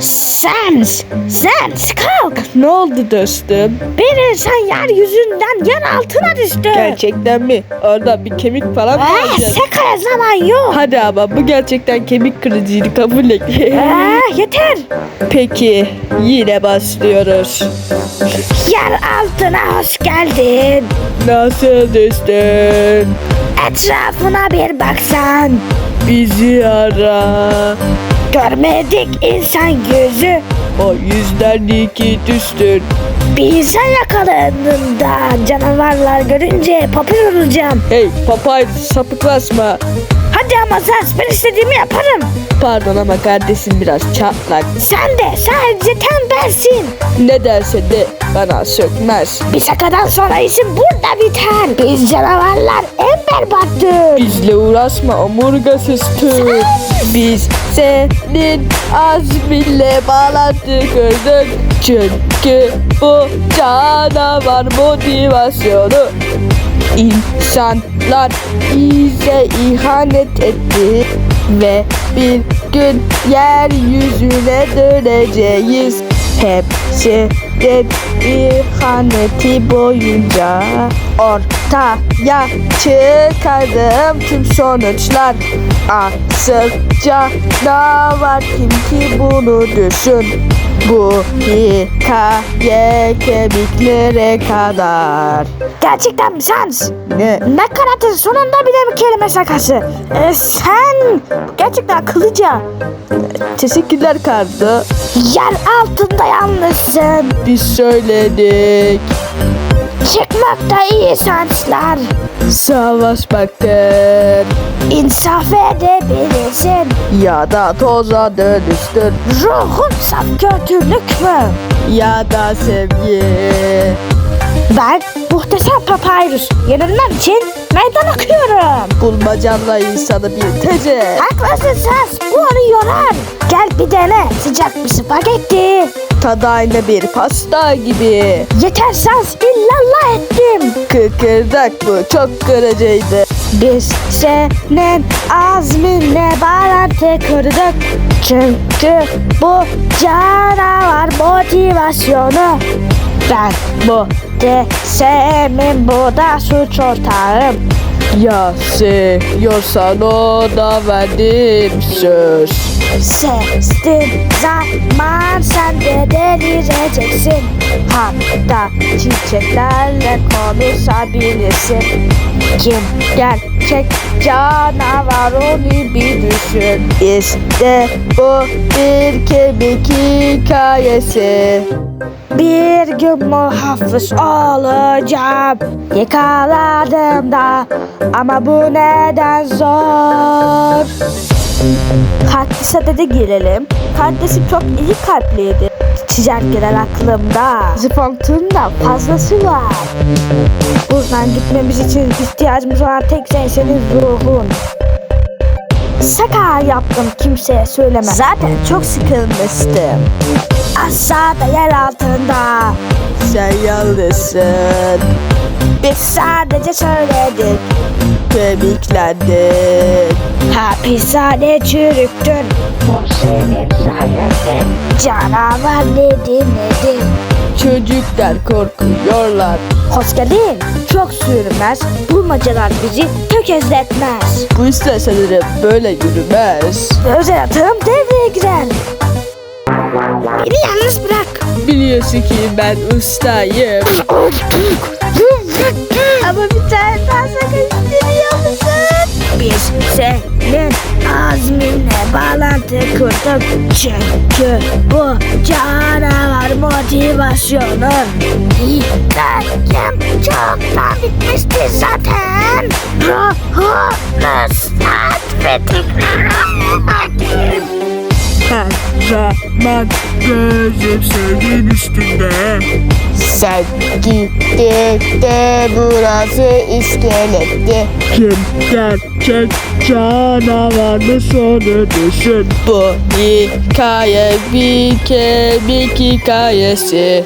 Sans, Sans kalk. Ne oldu dostum? Bir insan yeryüzünden yer altına düştü. Gerçekten mi? Orada bir kemik falan mı Ee, olacak? sakara zaman yok. Hadi ama bu gerçekten kemik kırıcıydı kabul et. Ee, yeter. Peki yine başlıyoruz. Yer altına hoş geldin. Nasıl dostum? Etrafına bir baksan. Bizi ara. Görmedik insan gözü. O yüzden iki düştün. Bir insan yakalandığında canavarlar görünce papır olacağım. Hey papay sapıklaşma. Hadi ama Sans ben istediğimi yaparım. Pardon ama kardeşim biraz çatlak. Sen de sadece tembelsin. Ne derse de bana sökmez. Bir şakadan sonra işim burada biter. Biz canavarlar en berbattır. Bizle uğraşma omurgasız tür. Biz senin azminle bağlantı kırdık. Çünkü bu canavar motivasyonu. İnsanlar bize ihanet etti ve bir gün yeryüzüne döneceğiz. Hepsinin ihaneti boyunca ortaya çıkardım tüm sonuçlar. Asıl canavar kim ki bunu düşün. Bu hikaye kemiklere kadar. Gerçekten mi Sans? Ne? Ne karatın sonunda bile bir kelime şakası. Ee, sen gerçekten akıllıca. Teşekkürler kardı. Yer altında yalnızsın. Biz söyledik. Çıkmakta iyi sanslar. Savaşmaktır. İnsaf edebilirsin. Ya da toza dönüştür. Ruhun saf kötülük mü? Ya da sevgi. Ben muhteşem papyrus. Yenilmem için meydan okuyorum. Bulmacanla insanı büyütecek. Haklısın Sans. Bu onu yorar. Gel bir dene. Sıcak bir spagetti. Tadı aynı bir pasta gibi. Yeter Sans. İllallah ettim. Kıkırdak bu çok kırıcıydı. Biz senin azminle bağlantı kurduk. Çünkü bu canavar motivasyonu. Ben bu desemin bu da suç ortağım. Ya seviyorsan o da verdim söz. Sestin zaman sen de delireceksin. Hatta çiçeklerle konuşabilirsin. Kim gerçek canavar onu bir düşün. İşte bu bir kemik hikayesi. Bir gün muhafız olacağım Yakaladığımda Ama bu neden zor Kaktüse de girelim Kardeşim çok iyi kalpliydi. Çizelgeler aklımda. Zıpontunda fazlası var. Buradan gitmemiz için ihtiyacımız olan tek şey senin ruhun. Şaka yaptım kimseye söyleme Zaten çok sıkılmıştım. Aşağıda yer altında. Sen yalnızsın. Biz sadece söyledik Kemiklendin. Hapishane çürüktün Bu senin Canavar nedir nedir Çocuklar korkuyorlar. Hoş geldin Çok sürmez Bulmacalar bizi tökezletmez Bu işler sanırım böyle yürümez. Özel atım devreye girer Beni yalnız bırak Biliyorsun ki ben ustayım. Ama bir tane daha sakın istemiyor musun? Biz senin azminle bağlantı kurduk Çünkü bu canavar motivasyonun İlkim çoktan bitmişti zaten sat ve tekrar Her zaman gözüm senin üstünde. Sen gittikçe burası iskeletti. Kim gerçek canavarın sonu düşün. Bu hikaye bir kemik hikayesi.